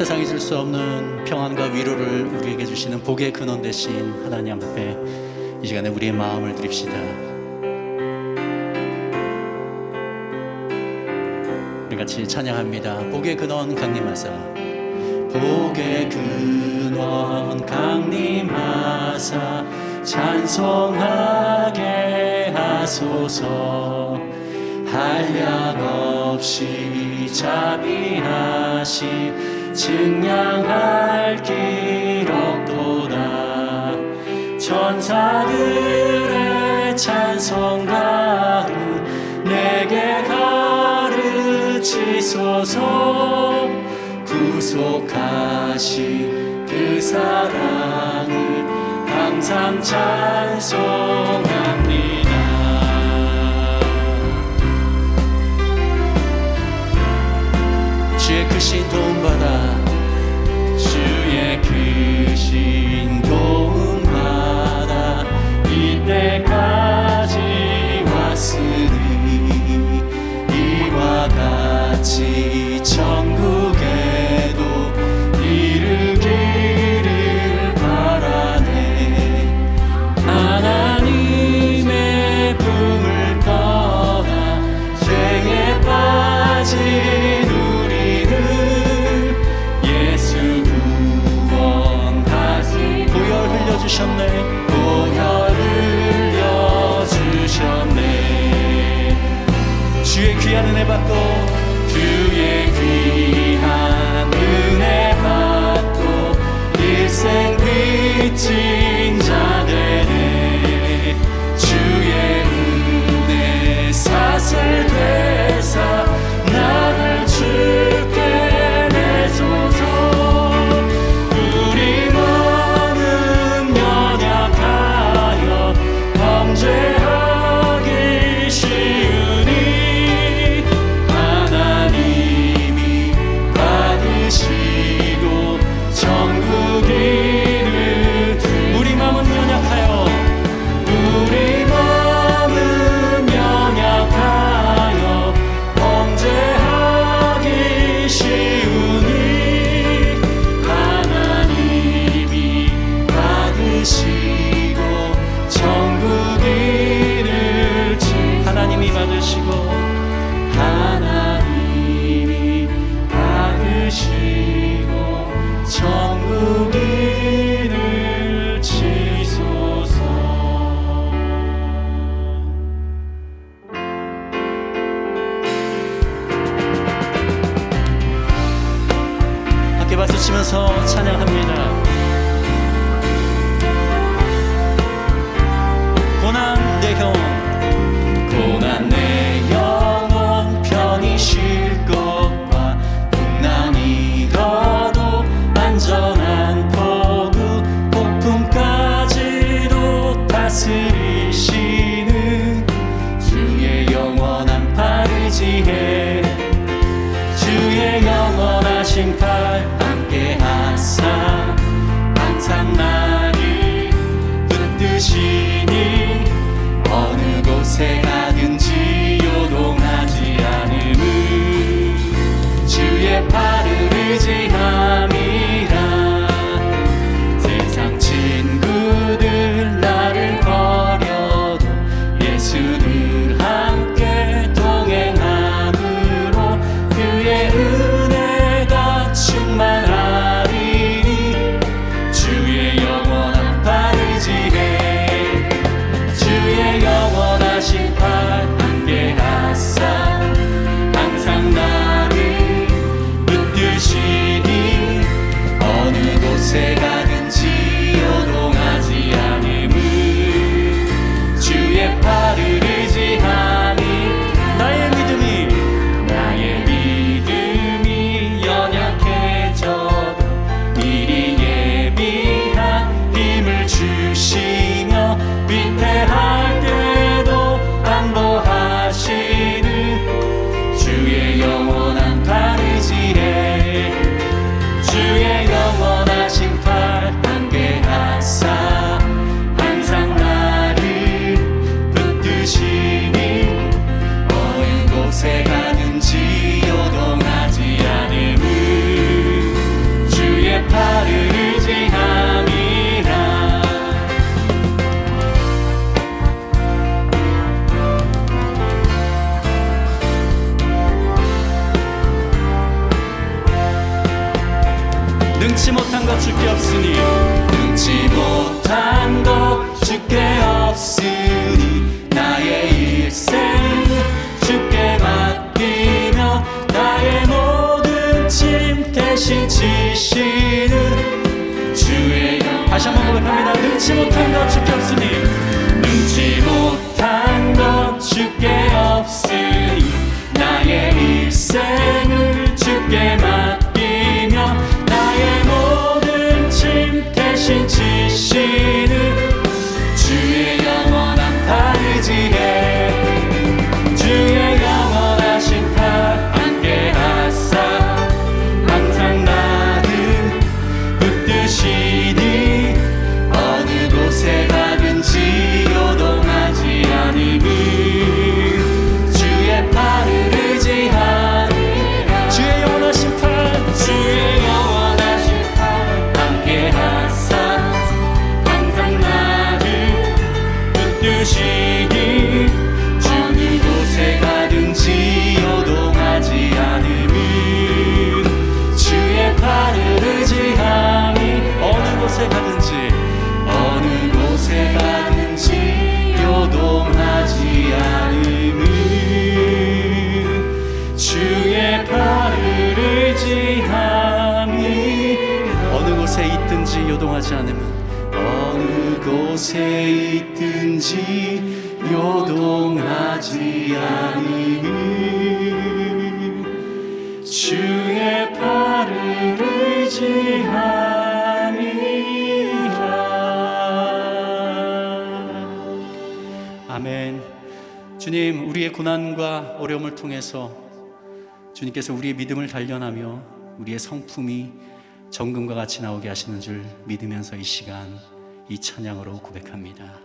세상이 줄 수 없는 평안과 위로를 우리에게 주시는 복의 근원 대신 하나님 앞에 이 시간에 우리의 마음을 드립시다. 우리 같이 찬양합니다. 복의 근원 강림하사. 복의 근원 강림하사 찬송하게 하소서 한량 없이 자비하신 증량할 길 없도다. 천사들의 찬송가 내게 가르치소서. 구속하신 그 사랑을 항상 찬송하 다시 돈받아 주의 크신. 심판 함께 하사 cegar. 대신 지시는 주의 영 다시 한번 고백합니다. 능치 못한 것 주께 없으니. 능치 못한 것 주께 없으니. 나의 일생을 주께 맡기며 나의 모든 짐 대신 지시는 주의 영원한 팔 의지 요동하지 않으면 어느 곳에 있든지 요동하지 않으니 주의 팔을 의지하니라. 아멘. 주님 우리의 고난과 어려움을 통해서 주님께서 우리의 믿음을 단련하며 우리의 성품이 정금과 같이 나오게 하시는 줄 믿으면서 이 시간 이 찬양으로 고백합니다.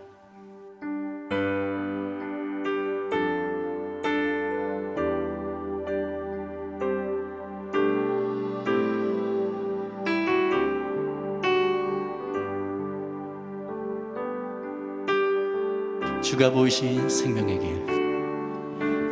주가 보이신 생명의 길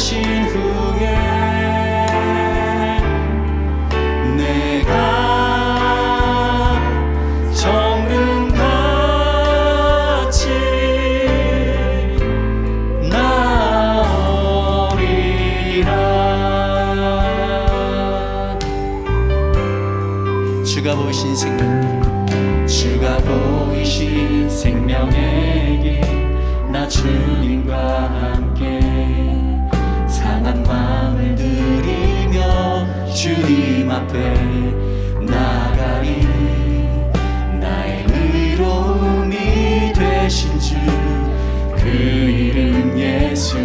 하신 후에 내가 정금같이 나오리라. 주가 보이신 생명 주가 보이신 생명의 길나 주님과 함께 주님 앞에 나가리. 나의 의로움이 되신 주 그 이름 예수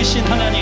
살아계신 하나님.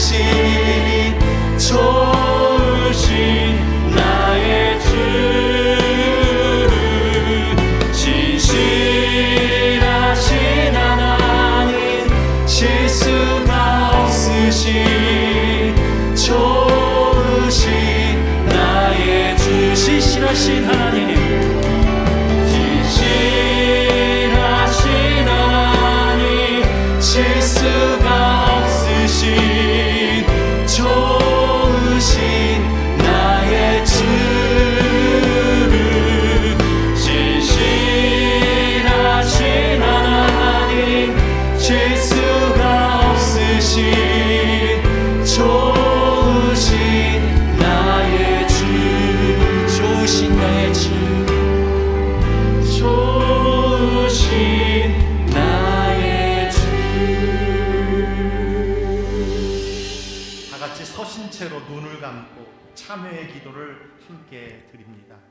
Sim. 하나님께 드립니다.